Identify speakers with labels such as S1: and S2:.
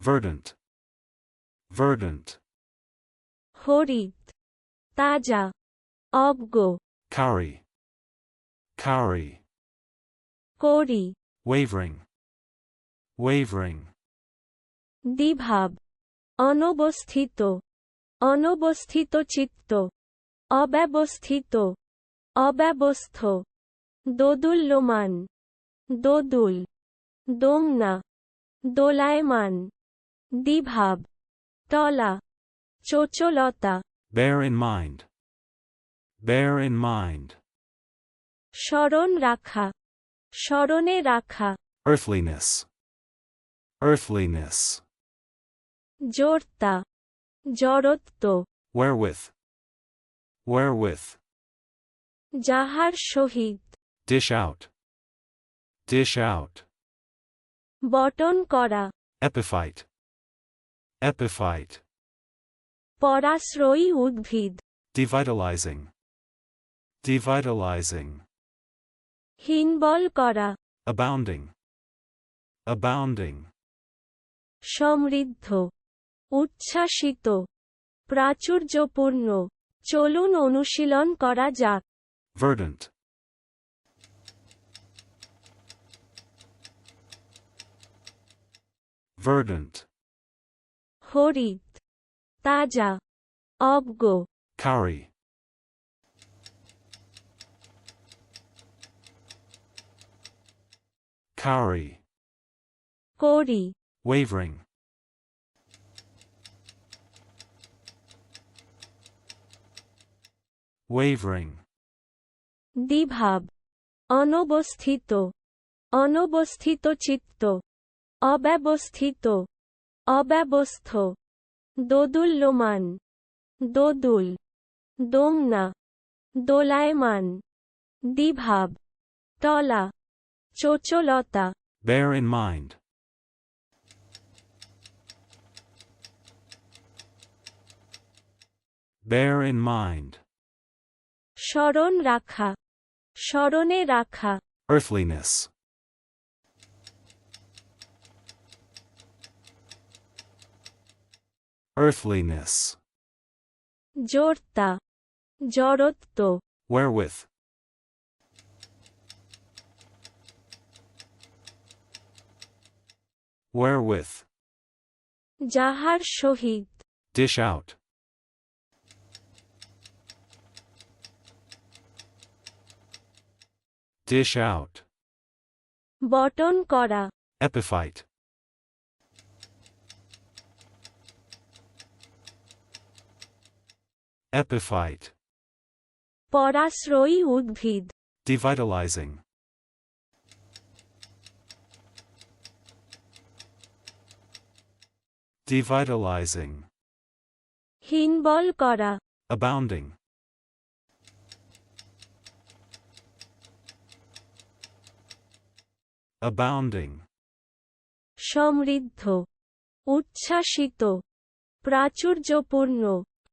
S1: verdant, verdant,
S2: Harit তাজা অজ্ঞ
S1: cowrie, cowrie,
S2: করি
S1: wavering, wavering,
S2: দ্বিভাব অনবস্থিত অনবস্থিত চিত্ত অব্যবস্থিত অব্যবস্থ দোদুল্যমান দোদুল দোমনা দোলায়মান দ্বিভাব টলা চোচলতা
S1: bear in mind, bear in mind,
S2: স্মরণ রাখা স্মরণে রাখা
S1: earthliness, earthliness,
S2: জোরতা জড়ত্ব
S1: wherewith, wherewith,
S2: যাহার সহিত
S1: dish out, dish out,
S2: বটন করা
S1: epiphyte, epiphyte,
S2: পরাশ্রয়ী উদ্ভিদ
S1: devitalizing, devitalizing,
S2: হীনবল করা
S1: abounding, abounding,
S2: সমৃদ্ধ উচ্ছ্বাসিত প্রাচুর্যপূর্ণ চলুন অনুশীলন করা যাক
S1: verdant, verdant,
S2: হরিত তাজা অজ্ঞ।
S1: cowrie, cowrie,
S2: করি।
S1: Wavering, wavering,
S2: দ্বিভাব। অনবস্থিত। অনবস্থিত চিত্ত। অব্যবস্থিত। অব্যবস্থ। দোদুল্যমান। দোদুল। দোমনা দোলায়মান। দ্বিভাব টলা চোচলতা।
S1: Bear in mind, bear in mind,
S2: স্মরণ রাখা। স্মরণে রাখা।
S1: Earthliness, earthliness.
S2: Jorta, jorotto.
S1: Wherewith? Wherewith?
S2: Jahar shohid.
S1: Dish out. Dish out.
S2: Botton Koda.
S1: Epiphyte. Epiphyte,
S2: পরাশ্রয়ী উদ্ভিদ
S1: devitalizing, devitalizing,
S2: হীনবল করা
S1: abounding, abounding,
S2: সমৃদ্ধ উচ্ছ্বাসিত প্রাচুর্যপূর্ণ